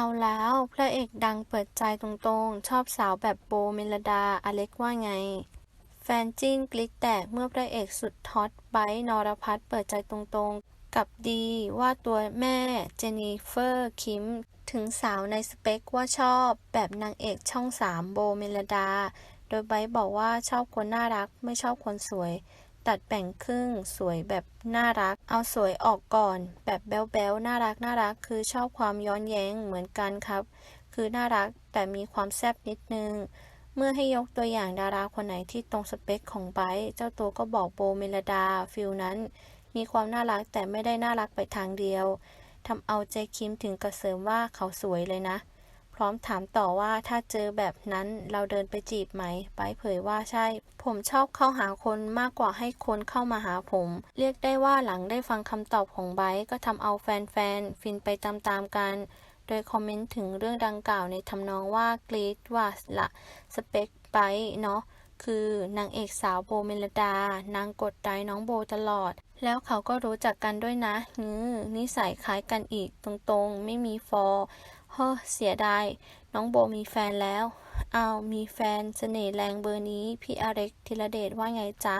เอาแล้ว พระเอกดังเปิดใจตรงๆ ชอบสาวแบบโบเมลดา อเล็กว่าไง แฟนจิ้นกลิกแตกเมื่อพระเอกสุดฮอตไบร์นรพัฒน์เปิดใจตรงๆ กับดีว่าตัวแม่เจนนิเฟอร์คิม ถึงสาวในสเปคว่าชอบแบบนางเอกช่องสามโบเมลดา โดยไบร์บอกว่าชอบคนน่ารักไม่ชอบคนสวย ตัดแบ่งครึ่งสวยแบบน่ารัก เอาสวยออกก่อน แบบแบ๊วๆน่ารักน่ารักคือชอบความย้อนแย้งเหมือนกันครับ คือน่ารักแต่มีความแซบนิดนึง เมื่อให้ยกตัวอย่างดาราคนไหนที่ตรงสเปคของไบเจ้าตัวก็บอกโบเมลดาฟิลนั้น มีความน่ารักแต่ไม่ได้น่ารักไปทางเดียวทำเอาเจคิมถึงกระเสริมว่าเขาสวยเลยนะ พร้อมถามต่อว่าถ้าเจอแบบนั้นเราเดินไปจีบไหมไบเผยว่าใช่ ผมชอบเข้าหาคนมากกว่าให้คนเข้ามาหาผม เรียกได้ว่าหลังได้ฟังคำตอบของไบก็ทำเอาแฟนๆ ฟินไปตามๆกัน โดยคอมเมนต์ถึงเรื่องดังกล่าวในทำนองว่ากรีดว่าละสเปคไบเนาะคือนางเอกสาวโบเมลดา นางกดไลค์น้องโบตลอด แล้วเขาก็รู้จักกันด้วยนะงื้อนิสัยคล้ายกันอีกตรงๆ ไม่มีฟอร์ เฮ้อเสียดาย น้องโบมีแฟนแล้ว เอามีแฟนเสน่ห์แรงเบอร์นี้ พี่อเล็กธีรเดชว่าไงจ๊ะ